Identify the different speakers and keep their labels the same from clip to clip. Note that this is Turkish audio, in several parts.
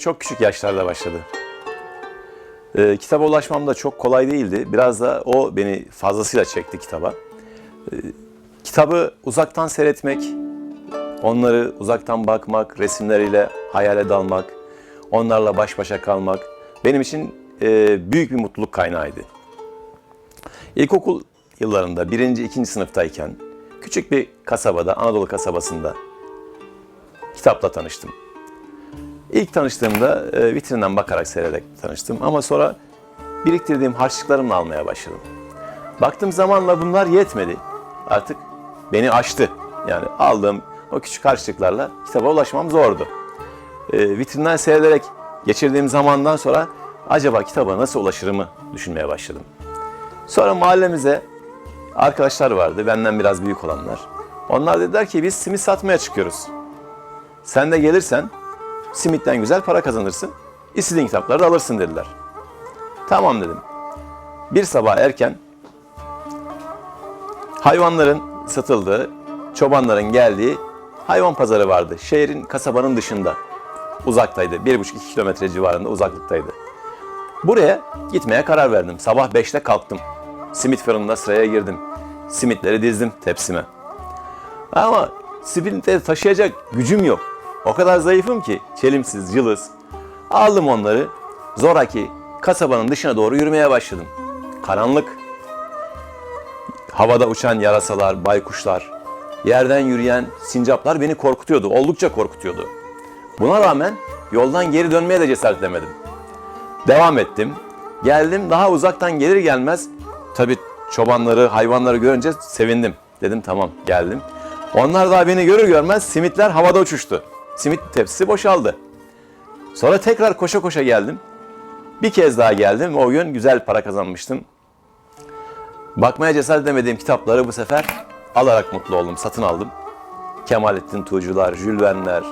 Speaker 1: çok küçük yaşlarda başladı. Ee, kitaba ulaşmam da çok kolay değildi. Biraz da o beni fazlasıyla çekti kitaba. Ee, kitabı uzaktan seyretmek, onları uzaktan bakmak, resimleriyle hayale dalmak, onlarla baş başa kalmak benim için e, büyük bir mutluluk kaynağıydı. İlkokul yıllarında birinci, ikinci sınıftayken küçük bir kasabada, Anadolu kasabasında kitapla tanıştım. İlk tanıştığımda e, vitrinden bakarak seyrederek tanıştım ama sonra biriktirdiğim harçlıklarımla almaya başladım. Baktığım zamanla bunlar yetmedi. Artık beni aştı. Yani aldığım o küçük harçlıklarla kitaba ulaşmam zordu. E, vitrinden seyrederek geçirdiğim zamandan sonra acaba kitaba nasıl ulaşırımı düşünmeye başladım. Sonra mahallemize arkadaşlar vardı, benden biraz büyük olanlar. Onlar dediler ki biz simit satmaya çıkıyoruz. Sen de gelirsen simitten güzel para kazanırsın. İstediğin kitapları da alırsın dediler. Tamam dedim. Bir sabah erken hayvanların satıldığı, çobanların geldiği hayvan pazarı vardı. Şehrin, kasabanın dışında. Uzaktaydı. 1,5-2 kilometre civarında uzaklıktaydı. Buraya gitmeye karar verdim. Sabah 5'te kalktım. Simit fırınına sıraya girdim. Simitleri dizdim tepsime. Ama simitleri taşıyacak gücüm yok. O kadar zayıfım ki çelimsiz, cılız. Aldım onları zoraki kasabanın dışına doğru yürümeye başladım. Karanlık. Havada uçan yarasalar, baykuşlar, yerden yürüyen sincaplar beni korkutuyordu. Oldukça korkutuyordu. Buna rağmen yoldan geri dönmeye de cesaretlemedim. Devam ettim. Geldim daha uzaktan gelir gelmez tabii çobanları, hayvanları görünce sevindim. Dedim tamam geldim. Onlar daha beni görür görmez simitler havada uçuştu. Simit tepsisi boşaldı. Sonra tekrar koşa koşa geldim. Bir kez daha geldim. O gün güzel para kazanmıştım. Bakmaya cesaret edemediğim kitapları bu sefer alarak mutlu oldum. Satın aldım. Kemalettin Tuğcular, Jules Verne'ler.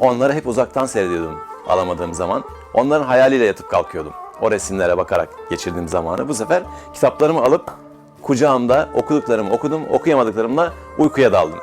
Speaker 1: Onları hep uzaktan seyrediyordum alamadığım zaman. Onların hayaliyle yatıp kalkıyordum. O resimlere bakarak geçirdiğim zamanı. Bu sefer kitaplarımı alıp kucağımda okuduklarımı okudum, okuyamadıklarımla uykuya daldım.